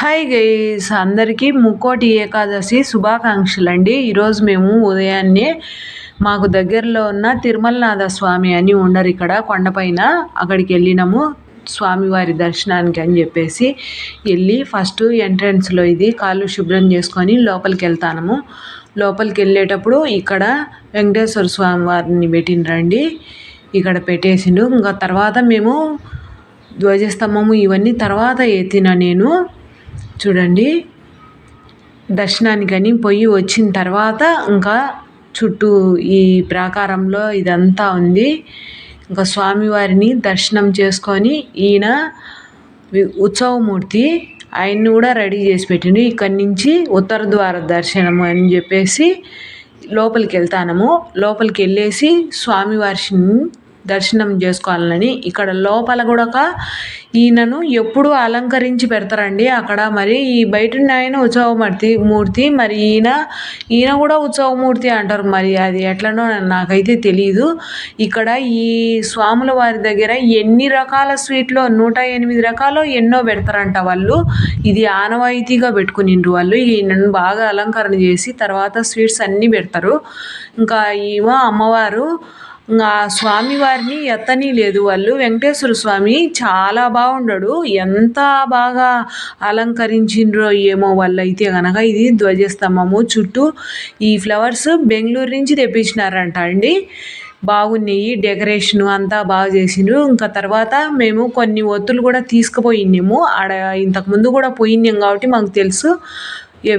Hi guys అందరికీ ముక్కోటి ఏకాదశి శుభాకాంక్షలు అండి ఈరోజు మేము ఉదయాన్నే మాకు దగ్గరలో ఉన్న తిరుమలనాథ స్వామి అని ఉండరు ఇక్కడ కొండపైన అక్కడికి వెళ్ళినాము స్వామివారి దర్శనానికి అని చెప్పేసి వెళ్ళి ఫస్ట్ ఎంట్రన్స్లో ఇది కాళ్ళు శుభ్రం చేసుకొని లోపలికి వెళ్తాము లోపలికి వెళ్ళేటప్పుడు ఇక్కడ వెంకటేశ్వర స్వామి వారిని పెట్టినరండి ఇక్కడ పెట్టేసిండు. ఇంకా తర్వాత మేము ధ్వజస్తంభము ఇవన్నీ తర్వాత ఎత్తిన నేను. చూడండి. దర్శనానికని పొయ్యి వచ్చిన తర్వాత ఇంకా చుట్టూ ఈ ప్రాకారంలో ఇదంతా ఉంది. ఇంకా స్వామివారిని దర్శనం చేసుకొని ఈయన ఉత్సవమూర్తి ఆయన్ని కూడా రెడీ చేసి పెట్టిండు. ఇక్కడి నుంచి ఉత్తర ద్వార దర్శనం అని చెప్పేసి లోపలికి వెళ్తానము. లోపలికి వెళ్ళేసి స్వామివారిని దర్శనం చేసుకోవాలని ఇక్కడ లోపల కూడా ఈయనను ఎప్పుడు అలంకరించి పెడతారండి. అక్కడ మరి ఈ బయట ఆయన ఉత్సవమూర్తి మూర్తి మరి ఈయన ఈయన కూడా ఉత్సవమూర్తి అంటారు. మరి అది ఎట్లనో నాకైతే తెలియదు ఇక్కడ ఈ స్వాముల వారి దగ్గర ఎన్ని రకాల స్వీట్లో నూట ఎనిమిది రకాలు ఎన్నో పెడతారంట వాళ్ళు. ఇది ఆనవాయితీగా పెట్టుకునిండ్రు వాళ్ళు. ఈయనను బాగా అలంకరణ చేసి తర్వాత స్వీట్స్ అన్నీ పెడతారు. ఇంకా ఈమె అమ్మవారు ఇంకా స్వామివారిని ఎత్తని లేదు వాళ్ళు వెంకటేశ్వర స్వామి చాలా బాగుండడు. ఎంత బాగా అలంకరించిండ్రో ఏమో వాళ్ళు అయితే కనుక ఇది ధ్వజస్తంభము చుట్టూ ఈ ఫ్లవర్స్ బెంగళూరు నుంచి తెప్పించినారంట అండి. బాగున్నాయి డెకరేషన్ అంతా బాగా చేసిండ్రు. ఇంకా తర్వాత మేము కొన్ని ఒత్తులు కూడా తీసుకుపోయినాము. ఆడ ఇంతకుముందు కూడా పోయినాం కాబట్టి మాకు తెలుసు.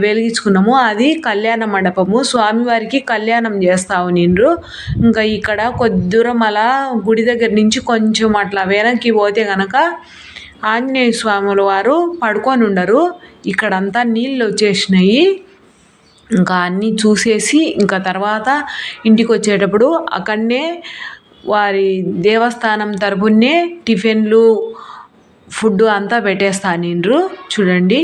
వెలిగించుకున్నాము అది కళ్యాణ మండపము. స్వామివారికి కళ్యాణం చేస్తా ఉనిండ్రు ఇంకా ఇక్కడ కొద్ది దూరం అలా గుడి దగ్గర నుంచి కొంచెం అట్లా వెనక్కి పోతే కనుక ఆంజనేయ స్వాముల వారు పడుకొని ఉండరు. ఇక్కడంతా నీళ్ళు వచ్చేసినాయి. ఇంకా అన్నీ చూసేసి ఇంకా తర్వాత ఇంటికి వచ్చేటప్పుడు అక్కడనే వారి దేవస్థానం తరపునే టిఫిన్లు ఫుడ్ అంతా పెట్టేస్తా నిండ్రు. చూడండి.